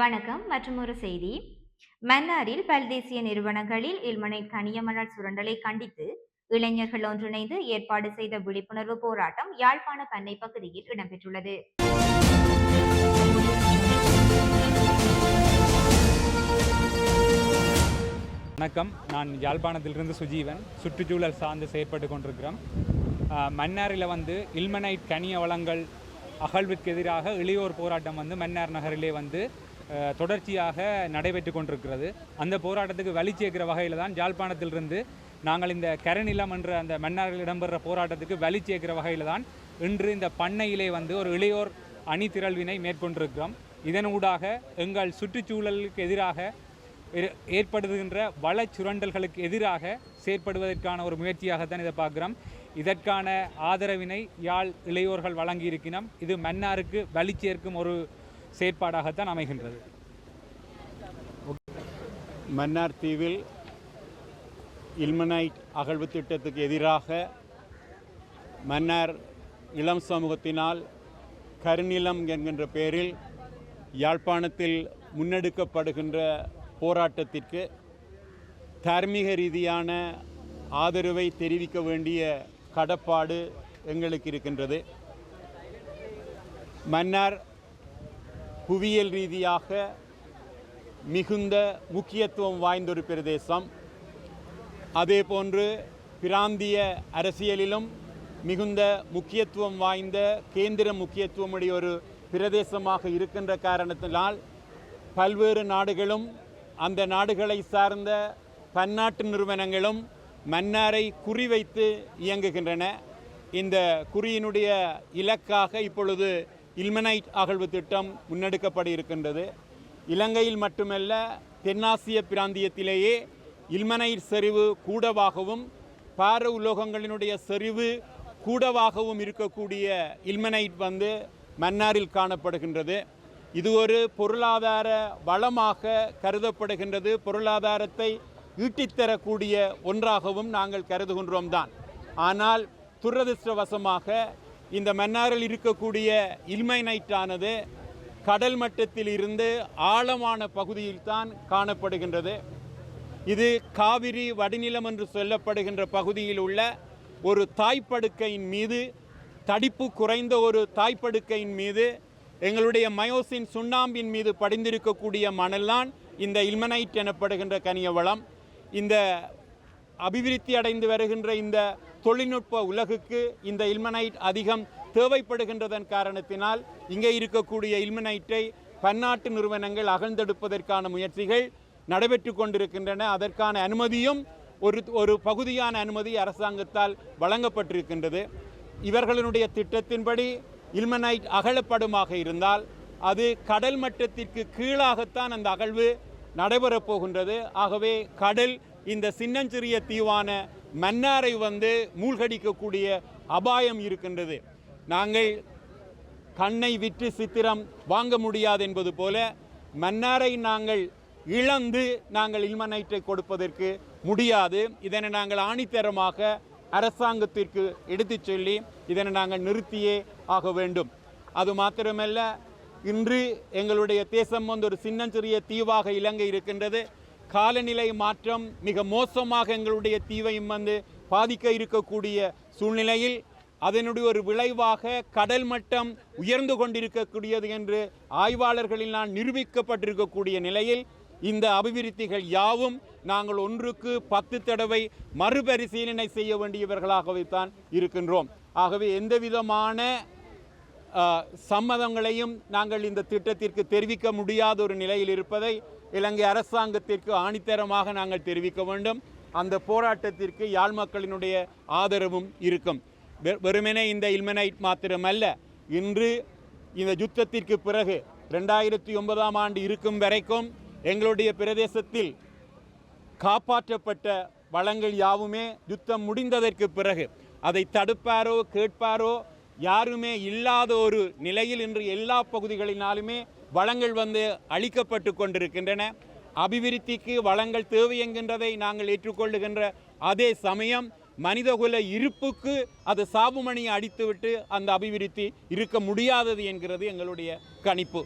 வணக்கம் மற்றும் ஒரு செய்தி. மன்னாரில் பல்தேசிய நிறுவனங்களில் இல்மனை கனியமலர் சுரண்டலை கண்டித்து இளைஞர்கள் ஒன்றிணைந்து ஏற்பாடு செய்த விழிப்புணர்வு போராட்டம் யாழ்ப்பாண பண்ணை பகுதியில் இடம்பெற்றுள்ளது. வணக்கம். நான் யாழ்ப்பாணத்திலிருந்து சுஜீவன். சுற்றுச்சூழல் சார்ந்து செயற்பட்டு கொண்டிருக்கிறோம். மன்னாரில் வந்து இல்மனைட் கனிய வளங்கள் அகழ்வுக்கு எதிராக இளையோர் போராட்டம் வந்து மன்னார் நகரிலே வந்து தொடர்ச்சியாக நடைபெற்று கொண்டிருக்கிறது. அந்த போராட்டத்துக்கு வழி சேர்க்கிற வகையில் தான் யாழ்ப்பாணத்திலிருந்து நாங்கள் இந்த கரநிலம் என்ற அந்த மன்னாரில் இடம்பெற போராட்டத்துக்கு வழி சேர்க்கிற வகையில் தான் இன்று இந்த பண்ணையிலே வந்து ஒரு இளையோர் அணி திரள்வினை மேற்கொண்டிருக்கிறோம். இதனூடாக எங்கள் சுற்றுச்சூழலுக்கு எதிராக ஏற்படுகின்ற வள சுரண்டல்களுக்கு எதிராக செயற்படுவதற்கான ஒரு முயற்சியாகத்தான் இதை பார்க்குறோம். இதற்கான ஆதரவினை யாழ் இளையோர்கள் வழங்கியிருக்கிறோம் இது மன்னாருக்கு வழி சேர்க்கும் ஒரு செயற்பாடாகத்தான் அமைகின்றது. மன்னார் தீவில் இல்மனைட் அகழ்வு திட்டத்துக்கு எதிராக மன்னார் இளம் சமூகத்தினால் கருநிலம் என்கின்ற பெயரில் யாழ்ப்பாணத்தில் முன்னெடுக்கப்படுகின்ற போராட்டத்திற்கு தார்மீக ரீதியான ஆதரவை தெரிவிக்க வேண்டிய கடப்பாடு எங்களுக்கு இருக்கின்றது. மன்னார் புவியியல் ரீதியாக மிகுந்த முக்கியத்துவம் வாய்ந்த ஒரு பிரதேசம். அதே போன்று பிராந்திய அரசியலிலும் மிகுந்த முக்கியத்துவம் வாய்ந்த கேந்திர முக்கியத்துவமுடைய ஒரு பிரதேசமாக இருக்கின்ற காரணத்தினால் பல்வேறு நாடுகளும் அந்த நாடுகளை சார்ந்த பன்னாட்டு நிறுவனங்களும் மன்னாரை குறிவைத்து இயங்குகின்றன. இந்த குறியினுடைய இலக்காக இப்பொழுது இல்மனைட் அகழ்வு திட்டம் முன்னெடுக்கப்பட இருக்கின்றது. இலங்கையில் மட்டுமல்ல தென்னாசிய பிராந்தியத்திலேயே இல்மனைட் செறிவு கூடவாகவும் பார உலோகங்களினுடைய செறிவு கூடவாகவும் இருக்கக்கூடிய இல்மனைட் வந்து மன்னாரில் காணப்படுகின்றது. இது ஒரு பொருளாதார வளமாக கருதப்படுகின்றது. பொருளாதாரத்தை ஈட்டித்தரக்கூடிய ஒன்றாகவும் நாங்கள் கருதுகின்றோம் தான் ஆனால் துரதிர்ஷ்டவசமாக இந்த மன்னாரில் இருக்கக்கூடிய இல்மைனைட்டானது கடல் மட்டத்தில் இருந்து ஆழமான பகுதியில் தான் காணப்படுகின்றது. இது காவிரி வடிநிலம் என்று சொல்லப்படுகின்ற பகுதியில் உள்ள ஒரு தாய்ப்படுக்கையின் மீது தடிப்பு குறைந்த ஒரு தாய்ப்படுக்கையின் மீது எங்களுடைய மயோசின் சுண்ணாம்பின் மீது படிந்திருக்கக்கூடிய மணல்தான் இந்த இல்மனைட் எனப்படுகின்ற கனிய வளம் இந்த அபிவிருத்தி அடைந்து வருகின்ற இந்த தொழில்நுட்ப உலகுக்கு இந்த இல்மனைட் அதிகம் தேவைப்படுகின்றதன் காரணத்தினால் இங்கே இருக்கக்கூடிய இல்மனைட்டை பன்னாட்டு நிறுவனங்கள் அகழ்ந்தெடுப்பதற்கான முயற்சிகள் நடைபெற்று கொண்டிருக்கின்றன. அதற்கான அனுமதியும் ஒரு ஒரு பகுதியான அனுமதி அரசாங்கத்தால் வழங்கப்பட்டிருக்கின்றது. இவர்களுடைய திட்டத்தின்படி இல்மனைட் அகழப்படுமாக இருந்தால் அது கடல் மட்டத்திற்கு கீழாகத்தான் அந்த அகழ்வு நடைபெறப் போகின்றது. ஆகவே கடல் இந்த சின்னஞ்சிறிய தீவான மன்னாரை வந்து மூழ்கடிக்கக்கூடிய அபாயம் இருக்கின்றது. நாங்கள் கண்ணை விற்று சித்திரம் வாங்க முடியாது என்பது போல மன்னாரை நாங்கள் இழந்து நாங்கள் இல்மனைட்டை கொடுப்பதற்கு முடியாது. இதனை நாங்கள் ஆணித்தரமாக அரசாங்கத்திற்கு எடுத்துச் சொல்லி இதனை நாங்கள் நிறுத்தியே ஆக வேண்டும். அது மாத்திரமல்ல இன்று எங்களுடைய தேசம் வந்து ஒரு சின்னஞ்சிறிய தீவாக இலங்கை இருக்கின்றது. காலநிலை மாற்றம் மிக மோசமாக எங்களுடைய தீவையும் வந்து பாதிக்க இருக்கக்கூடிய சூழ்நிலையில் அதனுடைய ஒரு விளைவாக கடல் மட்டம் உயர்ந்து கொண்டிருக்கக்கூடியது என்று ஆய்வாளர்களினால் நிரூபிக்கப்பட்டிருக்கக்கூடிய நிலையில் இந்த அபிவிருத்திகள் யாவும் நாங்கள் ஒன்றுக்கு பத்து தடவை மறுபரிசீலனை செய்ய வேண்டியவர்களாகவே தான் இருக்கின்றோம். ஆகவே எந்த விதமான சம்மதங்களையும் நாங்கள் இந்த திட்டத்திற்கு தெரிவிக்க முடியாத ஒரு நிலையில் இருப்பதை இலங்கை அரசாங்கத்திற்கு ஆணித்தரமாக நாங்கள் தெரிவிக்க வேண்டும். அந்த போராட்டத்திற்கு யாழ் மக்களினுடைய ஆதரவும் இருக்கும். வெ- வெறுமனே இந்த இல்மனைட் மாத்திரமல்ல. இன்று இந்த யுத்தத்திற்கு பிறகு ரெண்டாயிரத்தி ஒன்பதாம் ஆண்டு இருக்கும் வரைக்கும் எங்களுடைய பிரதேசத்தில் காப்பாற்றப்பட்ட வளங்கள் யாவுமே யுத்தம் முடிந்ததற்கு பிறகு அதை தடுப்பாரோ கேட்பாரோ யாருமே இல்லாத ஒரு நிலையில் இன்று எல்லா பகுதிகளினாலுமே வளங்கள் வந்து அளிக்கப்பட்டு கொண்டிருக்கின்றன. அபிவிருத்திக்கு வளங்கள் தேவை என்கின்றதை நாங்கள் ஏற்றுக்கொள்ளுகின்ற அதே சமயம் மனிதகுல இருப்புக்கு அது சாபுமணியை அடித்துவிட்டு அந்த அபிவிருத்தி இருக்க முடியாதது என்கிறது எங்களுடைய கணிப்பு.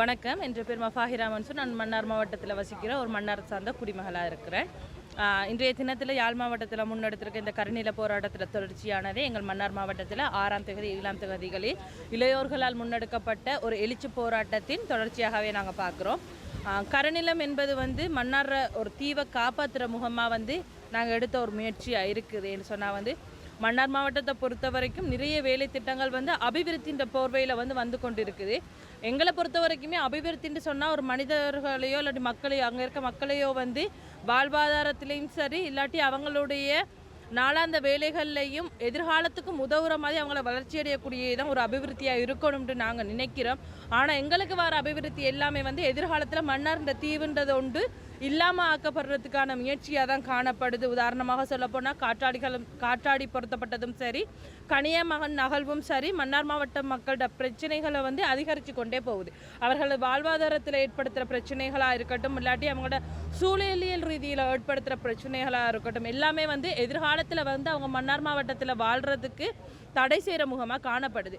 வணக்கம். என்ற பேர் மஃபாஹிரா மன்சூர் நான் மன்னார் மாவட்டத்தில் வசிக்கிற ஒரு மன்னார் சார்ந்த குடிமகளாக இருக்கிறேன். இன்றைய தினத்தில் யாழ் மாவட்டத்தில் முன்னெடுத்திருக்க இந்த கருநில போராட்டத்தில் தொடர்ச்சியானது எங்கள் மன்னார் மாவட்டத்தில் ஆறாம் தொகுதி ஏழாம் தொகுதிகளில் இளையோர்களால் முன்னெடுக்கப்பட்ட ஒரு எழுச்சி போராட்டத்தின் தொடர்ச்சியாகவே நாங்கள் பார்க்குறோம். கரநிலம் என்பது வந்து மன்னார் ஒரு தீவை காப்பாற்றுற முகமாக வந்து நாங்கள் எடுத்த ஒரு முயற்சியாக இருக்குதுன்னு சொன்னால் வந்து மன்னார் மாவட்டத்தை பொறுத்த வரைக்கும் நிறைய வேலை திட்டங்கள் வந்து அபிவிருத்தின்ற போர்வையில் வந்து வந்து கொண்டு இருக்குது எங்களை பொறுத்த வரைக்குமே அபிவிருத்தின்னு சொன்னால் ஒரு மனிதர்களையோ இல்லாட்டி மக்களையோ அங்கே இருக்க மக்களையோ வந்து வாழ்வாதாரத்திலையும் சரி இல்லாட்டி அவங்களுடைய நாளாந்த வேலைகள்லையும் எதிர்காலத்துக்கும் உதவுற மாதிரி அவங்கள வளர்ச்சி அடையக்கூடியதான் ஒரு அபிவிருத்தியாக இருக்கணும்னு நாங்கள் நினைக்கிறோம். ஆனால் எங்களுக்கு வர அபிவிருத்தி எல்லாமே வந்து எதிர்காலத்தில் மன்னார்ந்த தீவுன்றது உண்டு இல்லாமல் ஆக்கப்படுறதுக்கான முயற்சியாக தான் காணப்படுது. உதாரணமாக சொல்லப்போனால் காற்றாடிகளும் காற்றாடி பொருத்தப்பட்டதும் சரி கனிய மகன் நகழ்வும் சரி மன்னார் மாவட்ட மக்களோட பிரச்சனைகளை வந்து அதிகரித்து கொண்டே போகுது. அவர்களது வாழ்வாதாரத்தில் ஏற்படுத்துகிற பிரச்சனைகளாக இருக்கட்டும் இல்லாட்டி அவங்களோட சூழலியல் ரீதியில் ஏற்படுத்துகிற பிரச்சனைகளாக இருக்கட்டும் எல்லாமே வந்து எதிர்காலத்தில் வந்து அவங்க மன்னார் மாவட்டத்தில் வாழ்கிறதுக்கு தடை செய்கிற முகமாக காணப்படுது.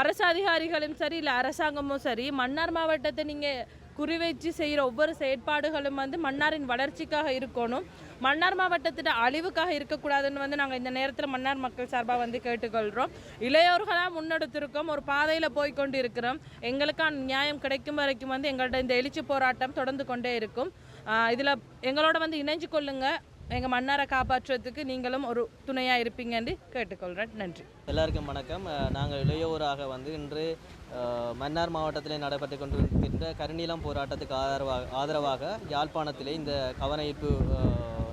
அரசு அதிகாரிகளும் சரி இல்லை அரசாங்கமும் சரி மன்னார் மாவட்டத்தை நீங்கள் குறிவைச்சு செய்கிற ஒவ்வொரு செயற்பாடுகளும் வந்து மன்னாரின் வளர்ச்சிக்காக இருக்கணும். மன்னார் மாவட்டத்திட்ட அழிவுக்காக இருக்கக்கூடாதுன்னு வந்து நாங்கள் இந்த நேரத்தில் மன்னார் மக்கள் சார்பாக வந்து கேட்டுக்கொள்கிறோம் இளையோர்களாக முன்னெடுத்திருக்கோம். ஒரு பாதையில் போய் கொண்டு இருக்கிறோம் எங்களுக்கான நியாயம் கிடைக்கும் வரைக்கும் வந்து எங்கள்கிட்ட இந்த எழுச்சி போராட்டம் தொடர்ந்து கொண்டே இருக்கும். இதில் எங்களோட வந்து இணைஞ்சு கொள்ளுங்கள் எங்கள் மன்னாரை காப்பாற்றுறதுக்கு நீங்களும் ஒரு துணையாக இருப்பீங்கன்னு கேட்டுக்கொள்கிறேன் நன்றி. எல்லாருக்கும் வணக்கம். நாங்கள் இளையோராக வந்து இன்று மன்னார் மாவட்டத்திலே நடைபெற்று கொண்டிருக்கின்ற கருநீலம் போராட்டத்துக்கு ஆதரவாக ஆதரவாக யாழ்ப்பாணத்திலே இந்த கவனஈர்ப்பு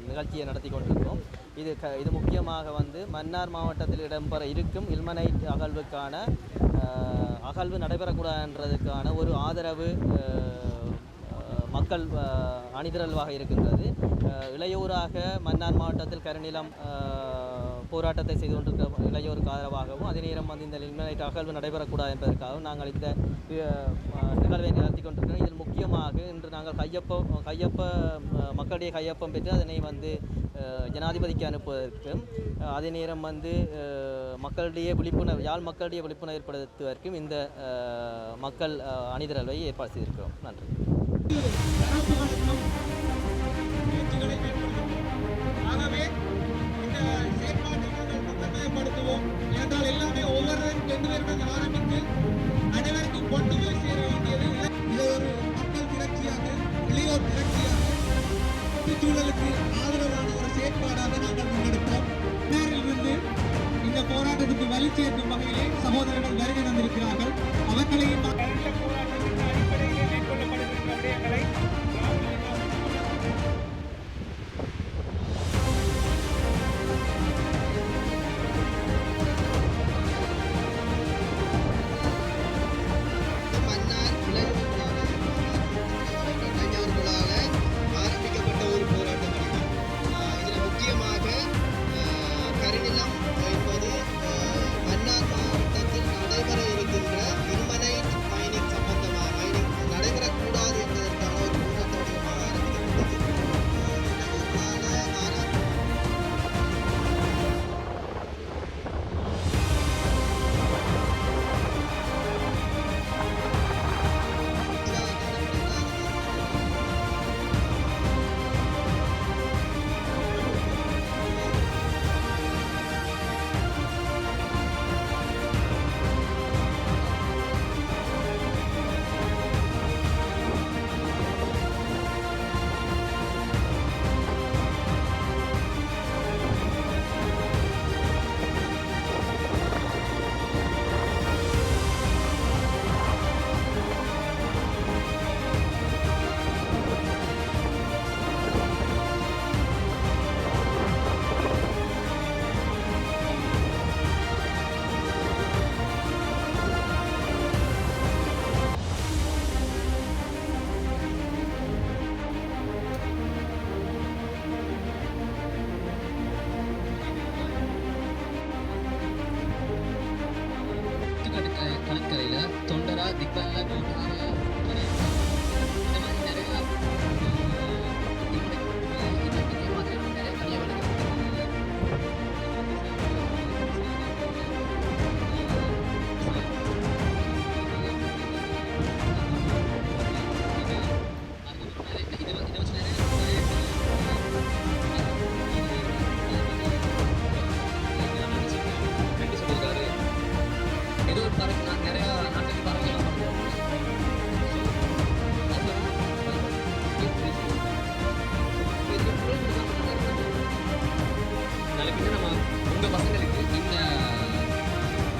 நிகழ்ச்சியை நடத்தி கொண்டிருக்கிறோம். இது க இது முக்கியமாக வந்து மன்னார் மாவட்டத்தில் இடம்பெற இருக்கும் இல்மனைட் அகழ்வுக்கான அகழ்வு நடைபெறக்கூடாதுன்றதுக்கான ஒரு ஆதரவு மக்கள் அணிதிரல்வாக இருக்கின்றது. இளையூராக மன்னார் மாவட்டத்தில் கருநிலம் போராட்டத்தை செய்து கொண்டிருக்கிற இளையோருக்கு ஆதரவாகவும் அதே நேரம் வந்து இந்த லிமினைட் அகழ்வு நடைபெறக்கூடாது என்பதற்காகவும் நாங்கள் இந்த நிகழ்வை நடத்தி கொண்டிருக்கிறோம். இதில் முக்கியமாக இன்று நாங்கள் கையொப்பம் கையொப்ப மக்களுடைய கையொப்பம் பெற்று அதனை வந்து ஜனாதிபதிக்கு அனுப்புவதற்கும் அதே நேரம் வந்து மக்களுடைய விழிப்புணர்வு யாழ் மக்களுடைய விழிப்புணர்வு ஏற்படுத்துவதற்கும் இந்த மக்கள் அணிதிரல்வை ஏற்பாடு செய்திருக்கிறோம். நன்றி. போராட்டத்துக்கு வலி சேர்க்கும் வகையிலே சகோதரர்கள் வருகை தந்திருக்கிறார்கள் அவர்களையும் கடற்கரையில் தொண்டரா திக்கல்ல போட்டு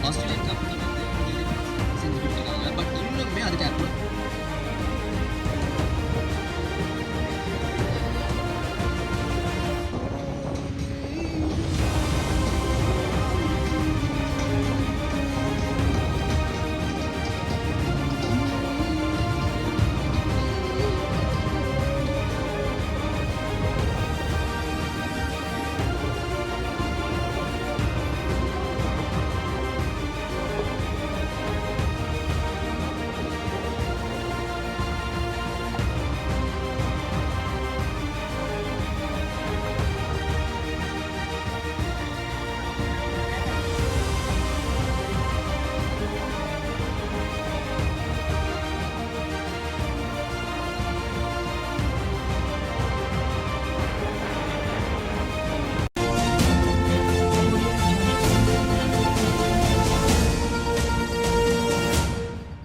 ஆஸ்திரேலியன் கம்பெனி வந்து செஞ்சு கொடுத்துருக்காங்க. பட் இன்னுமே அதுக்கு